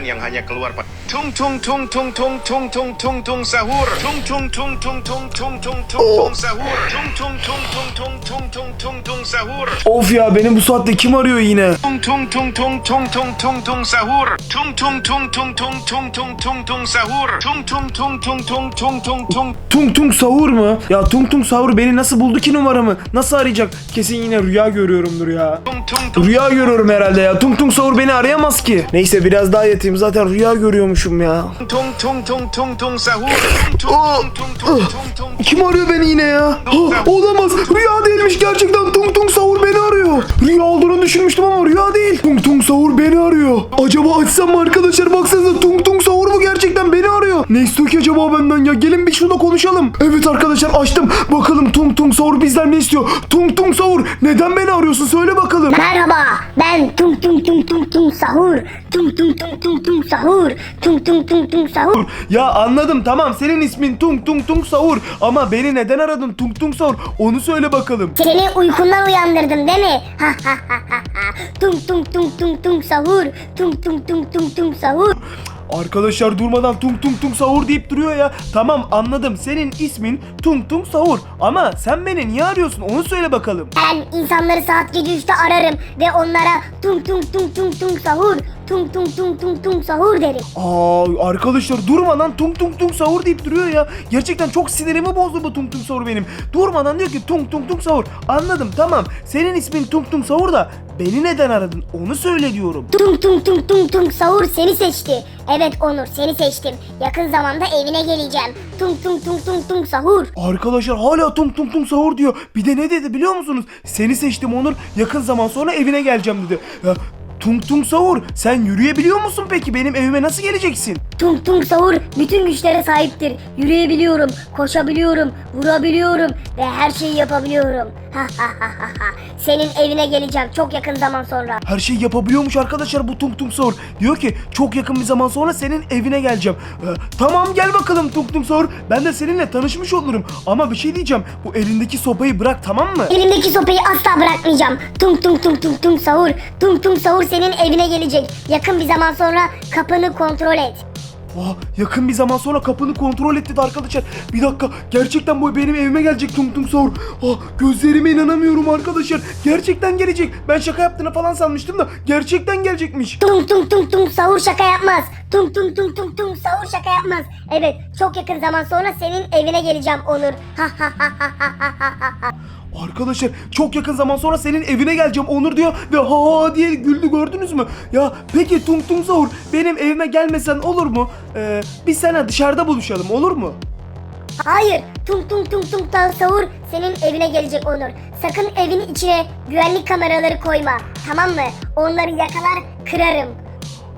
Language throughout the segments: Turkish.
yang hanya keluar pada tung tung tung tung tung tung tung tung tung sahur tung tung tung tung tung tung tung tung tung sahur tung tung tung tung tung tung tung tung tung sahur Of ya beni bu saatte kim arıyor yine? tung tung tung tung tung tung tung tung sahur tung tung tung tung tung tung tung tung tung sahur tung tung tung tung tung tung tung tung Tung Tung Sahur mu? Ya Tung Tung Sahur beni nasıl buldu ki numaramı? Nasıl arayacak? Kesin yine rüya görüyorumdur ya. Rüya görüyorum herhalde ya. Tung Tung Sahur beni arayamaz ki. Neyse biraz daha yatayım zaten rüya görüyormuşum ya. tung tung tung tung tung sahur tung Oh, tung tung tung tung tung Kim arıyor beni yine ya? Ha, olamaz. Rüya değilmiş gerçekten. Tung Tung Sahur beni arıyor. Rüya olduğunu düşünmüştüm ama rüya değil. Tung Tung Sahur beni arıyor. Acaba açsam mı arkadaşlar? Baksanıza Tung Tung Sahur mu gerçekten beni arıyor? Ne istiyor ki acaba benden ya? Gelin bir şurada konuşalım. Evet arkadaşlar açtım. Bakalım Tung Tung Sahur bizden ne istiyor? Tung Tung Sahur neden beni arıyorsun? Söyle bakalım. Merhaba, ben tum tum tum tum tum sahur. Tum tum tum tum tum sahur. Tum tum tum tum sahur. Ya anladım tamam senin ismin tung tung tung sahur. Ama beni neden aradın tung tung sahur? Onu söyle bakalım. Seni uykundan uyandırdım değil mi? Ha ha ha ha ha. Tum tum tum tum tum sahur. Tum tum tum tum tum sahur. Arkadaşlar durmadan tung tung tung sahur deyip duruyor ya. Tamam anladım senin ismin tung tung sahur. Ama sen beni niye arıyorsun onu söyle bakalım. Ben insanları saat gece 3'te ararım ve onlara tung tung tung tung tung sahur. Tung tung tung tung tung sahur derim. Aa arkadaşlar durmadan tung tung tung sahur deyip duruyor ya. Gerçekten çok sinirimi bozdu bu tung tung sahur benim. Durmadan diyor ki tung tung tung sahur. Anladım tamam senin ismin tung tung sahur da beni neden aradın onu söyle diyorum. Tung tung tung tung tung sahur seni seçti. Evet Onur seni seçtim. Yakın zamanda evine geleceğim. Tung tung tung tung tung sahur. Arkadaşlar hala tung tung tung sahur diyor. Bir de ne dedi biliyor musunuz? Seni seçtim Onur. Yakın zaman sonra evine geleceğim dedi. Ya, tung tung sahur sen yürüyebiliyor musun peki? Benim evime nasıl geleceksin? Tung tung sahur bütün güçlere sahiptir. Yürüyebiliyorum, koşabiliyorum, vurabiliyorum ve her şeyi yapabiliyorum. Senin evine geleceğim çok yakın zaman sonra. Her şey yapabiliyormuş arkadaşlar bu tung tung sahur. Diyor ki çok yakın bir zaman sonra senin evine geleceğim. Ee, tamam gel bakalım tung tung sahur. Ben de seninle tanışmış olurum. Ama bir şey diyeceğim. Bu elindeki sopayı bırak tamam mı? Elimdeki sopayı asla bırakmayacağım. Tung tung tung tung tung sahur. Tung tung sahur senin evine gelecek. Yakın bir zaman sonra kapını kontrol et. Aa, yakın bir zaman sonra kapını kontrol etti arkadaşlar. Bir dakika gerçekten bu benim evime gelecek tung tung sahur. Aa, gözlerime inanamıyorum arkadaşlar. Gerçekten gelecek. Ben şaka yaptığını falan sanmıştım da gerçekten gelecekmiş. Tung tung tung tung sahur şaka yapmaz. Tung tung tung tung tung sahur şaka yapmaz. Evet çok yakın zaman sonra senin evine geleceğim Onur. Ha ha ha ha ha ha ha ha. Arkadaşlar çok yakın zaman sonra senin evine geleceğim Onur diyor ve ha ha diye güldü gördünüz mü? Ya peki Tung Tung Sahur benim evime gelmesen olur mu? Ee, biz sana dışarıda buluşalım olur mu? Hayır, tung tung tung tung tung sahur senin evine gelecek Onur. Sakın evin içine güvenlik kameraları koyma. Tamam mı? Onları yakalar, kırarım.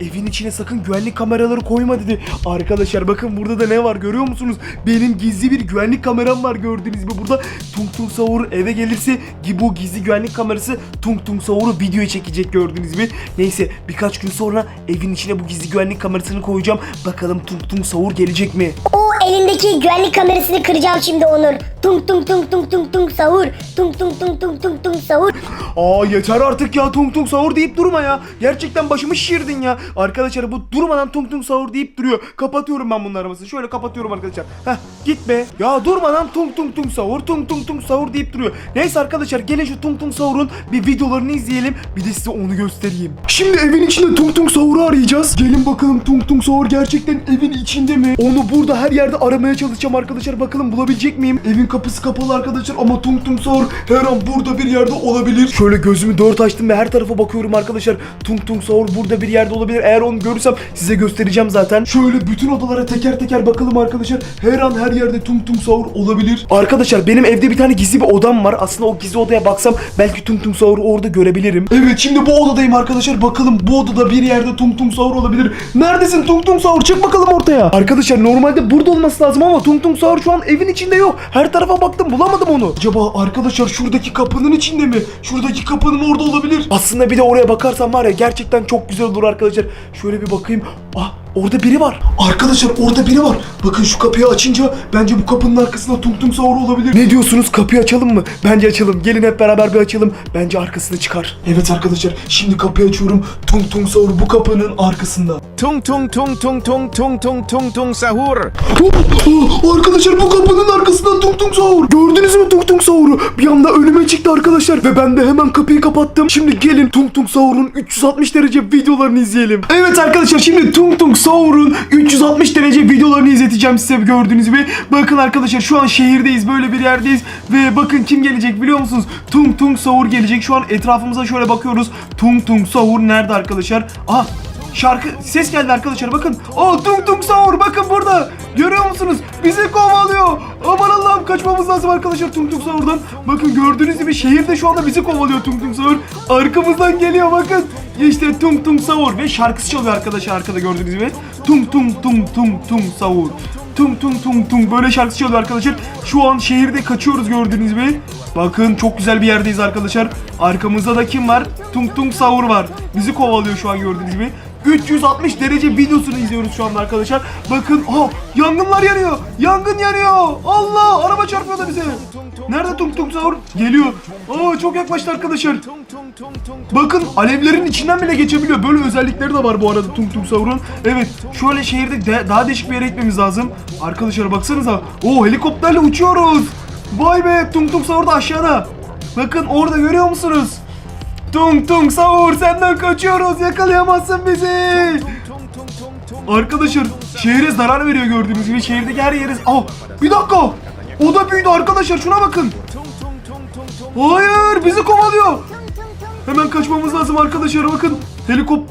Evin içine sakın güvenlik kameraları koyma dedi. Arkadaşlar bakın burada da ne var görüyor musunuz? Benim gizli bir güvenlik kameram var gördüğünüz gibi burada. Tung Tung Sahur eve gelirse bu gizli güvenlik kamerası Tung Tung Sahur'u videoya çekecek gördüğünüz gibi. Neyse birkaç gün sonra evin içine bu gizli güvenlik kamerasını koyacağım. Bakalım Tung Tung Sahur gelecek mi? O elindeki güvenlik kamerasını kıracağım şimdi Onur. Tung tung tung tung tung tung sahur. Tung tung tung tung tung tung sahur. Aa yeter artık ya tung tung sahur deyip durma ya. Gerçekten başımı şişirdin ya. Arkadaşlar bu durmadan tung tung sahur deyip duruyor. Kapatıyorum ben bunun aramasını. Şöyle kapatıyorum arkadaşlar. Heh git be. Ya durmadan tung tung tung sahur tung tung tung sahur deyip duruyor. Neyse arkadaşlar gelin şu tung tung sahurun bir videolarını izleyelim. Bir de size onu göstereyim. Şimdi evin içinde tung tung sahuru arayacağız. Gelin bakalım tung tung sahur gerçekten evin içinde mi? Onu burada her yerde aramaya çalışacağım arkadaşlar. Bakalım bulabilecek miyim? Evin kapısı kapalı arkadaşlar ama tung tung sahur her an burada bir yerde olabilir. Şöyle gözümü dört açtım ve her tarafa bakıyorum arkadaşlar. Tung tung sahur burada bir yerde olabilir. Eğer onu görürsem size göstereceğim zaten. Şöyle bütün odalara teker teker bakalım arkadaşlar. Her an her yerde tung tung sahur olabilir. Arkadaşlar benim evde bir tane gizli bir odam var. Aslında o gizli odaya baksam belki tung tung sahuru orada görebilirim. Evet şimdi bu odadayım arkadaşlar. Bakalım bu odada bir yerde tung tung sahur olabilir. Neredesin tung tung sahur? Çık bakalım ortaya. Arkadaşlar normalde burada olması lazım ama tung tung sahur şu an evin içinde yok. Her tarafa baktım bulamadım onu. Acaba arkadaşlar şuradaki kapının içinde mi? Şuradaki kapının orada olabilir. Aslında bir de oraya bakarsam var ya gerçekten çok güzel olur arkadaşlar. Şöyle bir bakayım. Ah Orada biri var. Arkadaşlar orada biri var. Bakın şu kapıyı açınca bence bu kapının arkasında tung tung sahur olabilir. Ne diyorsunuz? Kapıyı açalım mı? Bence açalım. Gelin hep beraber bir açalım. Bence arkasında çıkar. Evet arkadaşlar şimdi kapıyı açıyorum. Tung tung sahur bu kapının arkasında. Tung tung tung tung tung tung tung tung tung sahur. Oh, oh, arkadaşlar bu kapının arkasında tung tung sahur. Gördünüz mü tung tung sahuru? Bir anda önüme çıktı arkadaşlar. Ve ben de hemen kapıyı kapattım. Şimdi gelin tung tung sahurun 360 derece videolarını izleyelim. Evet arkadaşlar şimdi tung tung sahurun 360 derece videolarını izleteceğim size gördüğünüz gibi. Bakın arkadaşlar şu an şehirdeyiz böyle bir yerdeyiz. Ve bakın kim gelecek biliyor musunuz? Tung tung sahur gelecek. Şu an etrafımıza şöyle bakıyoruz. Tung tung sahur nerede arkadaşlar? Aha Şarkı ses geldi arkadaşlar bakın. Aa tung tung sahur bakın burada. Görüyor musunuz? Bizi kovalıyor. Aman Allah'ım kaçmamız lazım arkadaşlar tung tung sahurdan. Bakın gördüğünüz gibi şehirde şu anda bizi kovalıyor tung tung sahur. Arkamızdan geliyor bakın. İşte tung tung sahur ve şarkısı çalıyor arkadaşlar arkada gördüğünüz gibi. Tung tung tung tung tung sahur. Tung tung tung tung böyle şarkısı çalıyor arkadaşlar. Şu an şehirde kaçıyoruz gördüğünüz gibi. Bakın çok güzel bir yerdeyiz arkadaşlar. Arkamızda da kim var? Tung tung sahur var. Bizi kovalıyor şu an gördüğünüz gibi. 360 derece videosunu izliyoruz şu anda arkadaşlar. Bakın aha yangınlar yanıyor. Yangın yanıyor. Allah araba çarpıyor da bize. Nerede tung tung sahur? Geliyor. Aa çok yaklaştı arkadaşlar. Bakın alevlerin içinden bile geçebiliyor. Böyle özellikleri de var bu arada tung tung sahurun. Evet şöyle şehirde de- daha değişik bir yere gitmemiz lazım. Arkadaşlar baksanıza. Oo helikopterle uçuyoruz. Vay be tung tung sahur da aşağıda. Bakın orada görüyor musunuz? Tung tung sahur senden kaçıyoruz yakalayamazsın bizi. Arkadaşlar şehre zarar veriyor gördüğünüz gibi şehirdeki her yeri... Aa bir dakika o da büyüdü arkadaşlar şuna bakın. Hayır bizi kovalıyor. Hemen kaçmamız lazım arkadaşlar bakın helikop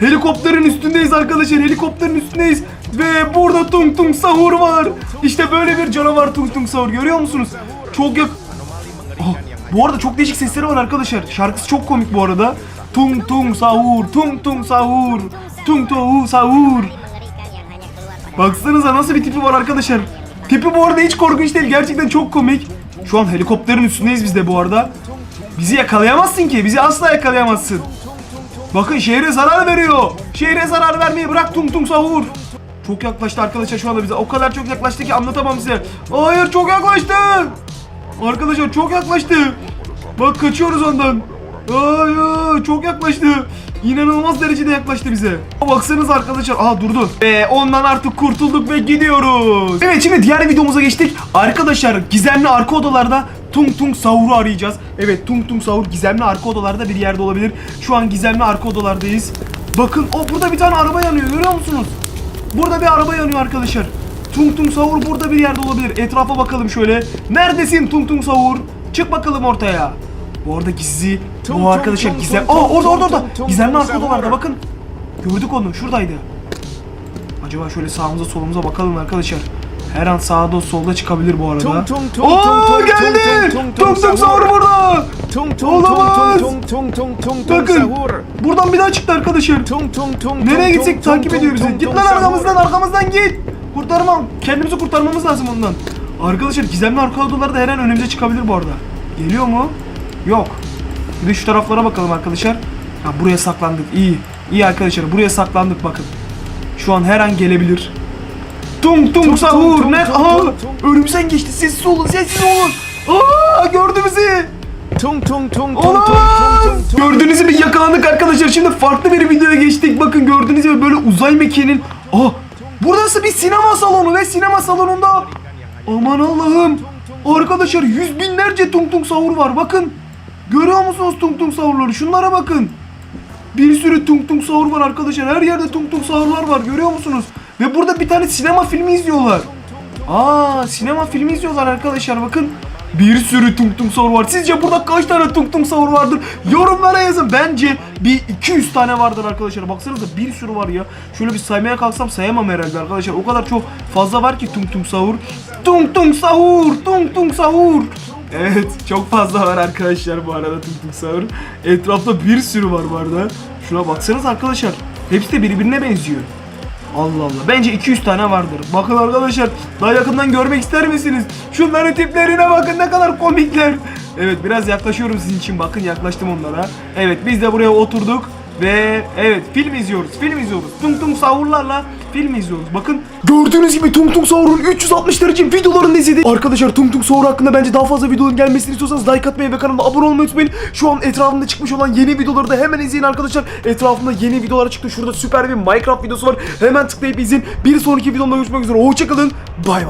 Helikopterin üstündeyiz arkadaşlar helikopterin üstündeyiz ve burada tung tung sahur var. İşte böyle bir canavar tung tung sahur görüyor musunuz? Çok yak Ah, bu arada çok değişik sesleri var arkadaşlar. Şarkısı çok komik bu arada. Tung tung sahur, tung tung sahur, tung tung sahur. Baksanıza nasıl bir tipi var arkadaşlar. Tipi bu arada hiç korkunç değil. Gerçekten çok komik. Şu an helikopterin üstündeyiz biz de bu arada. Bizi yakalayamazsın ki. Bizi asla yakalayamazsın. Bakın şehre zarar veriyor. Şehre zarar vermeyi bırak tung tung sahur. Çok yaklaştı arkadaşlar şu anda bize. O kadar çok yaklaştı ki anlatamam size. Hayır çok yaklaştı. Arkadaşlar çok yaklaştı. Bak kaçıyoruz ondan. Hayır çok yaklaştı. İnanılmaz derecede yaklaştı bize. Baksanız arkadaşlar. Aha durdu. Ve ondan artık kurtulduk ve gidiyoruz. Evet şimdi diğer videomuza geçtik. Arkadaşlar gizemli arka odalarda Tung Tung Sahur'u arayacağız. Evet Tung Tung Sahur gizemli arka odalarda bir yerde olabilir. Şu an gizemli arka odalardayız. Bakın o burada bir tane araba yanıyor görüyor musunuz? Burada bir araba yanıyor arkadaşlar. Tung Tung Sahur burada bir yerde olabilir. Etrafa bakalım şöyle. Neredesin Tung Tung Sahur? Çık bakalım ortaya. Bu arada gizli. Bu tung gizem. Aa orada orada orada. Gizemli arka odalarda bakın. Gördük onu şuradaydı. Acaba şöyle sağımıza solumuza bakalım arkadaşlar. Her an sağda solda çıkabilir bu arada. Tung tung tung Aa, tung geldi. tung tung tung sahur. burada. Tung tung tung tung tung tung Bakın. Buradan bir daha çıktı arkadaşlar. Tung tung tung Nereye gitsek takip ediyor bizi. Git lan arkamızdan arkamızdan git. Kurtarmam. Kendimizi kurtarmamız lazım ondan. Arkadaşlar gizemli arka odaları da her an önümüze çıkabilir bu arada. Geliyor mu? Yok. Bir de şu taraflara bakalım arkadaşlar. Ha buraya saklandık. İyi. İyi arkadaşlar buraya saklandık bakın. Şu an her an gelebilir. Tung tung sahur ne? önümüzden geçti. Sessiz olun sessiz olun. Aa gördü bizi. Tung tung tung tung tung tung. Gördüğünüz gibi yakalandık arkadaşlar. Şimdi farklı bir videoya geçtik. Bakın gördüğünüz gibi böyle uzay mekiğinin... Ah! Burası bir sinema salonu ve sinema salonunda... Aman Allah'ım! Arkadaşlar yüz binlerce tung tung sahur var. Bakın. Görüyor musunuz tung tung sahurları? Şunlara bakın. Bir sürü tung tung sahur var arkadaşlar. Her yerde tung tung sahurlar var. Görüyor musunuz? Ve burada bir tane sinema filmi izliyorlar. Aa, sinema filmi izliyorlar arkadaşlar. Bakın. Bir sürü tung tung sahur var. Sizce burada kaç tane tung tung sahur vardır? Yorumlara yazın. Bence bir 200 tane vardır arkadaşlar. Baksanıza bir sürü var ya. Şöyle bir saymaya kalksam sayamam herhalde arkadaşlar. O kadar çok fazla var ki tung tung sahur. Tung tung sahur, tung tung sahur. Evet, çok fazla var arkadaşlar bu arada tung tung sahur. Etrafta bir sürü var bu arada. Şuna baksanız arkadaşlar. Hepsi de birbirine benziyor. Allah Allah. Bence 200 tane vardır. Bakın arkadaşlar daha yakından görmek ister misiniz? Şunların tiplerine bakın ne kadar komikler. Evet biraz yaklaşıyorum sizin için. Bakın yaklaştım onlara. Evet biz de buraya oturduk. Ve evet film izliyoruz. Film izliyoruz. Tung Tung Sahurlarla film izliyoruz. Bakın gördüğünüz gibi Tung Tung Sahur'un 360 derece videolarını izledik. Arkadaşlar Tung Tung Sahur hakkında bence daha fazla videonun gelmesini istiyorsanız like atmayı ve kanalıma abone olmayı unutmayın. Şu an etrafımda çıkmış olan yeni videoları da hemen izleyin arkadaşlar. Etrafımda yeni videolar çıktı. Şurada süper bir Minecraft videosu var. Hemen tıklayıp izleyin. Bir sonraki videomda görüşmek üzere. Hoşçakalın. Bay bay.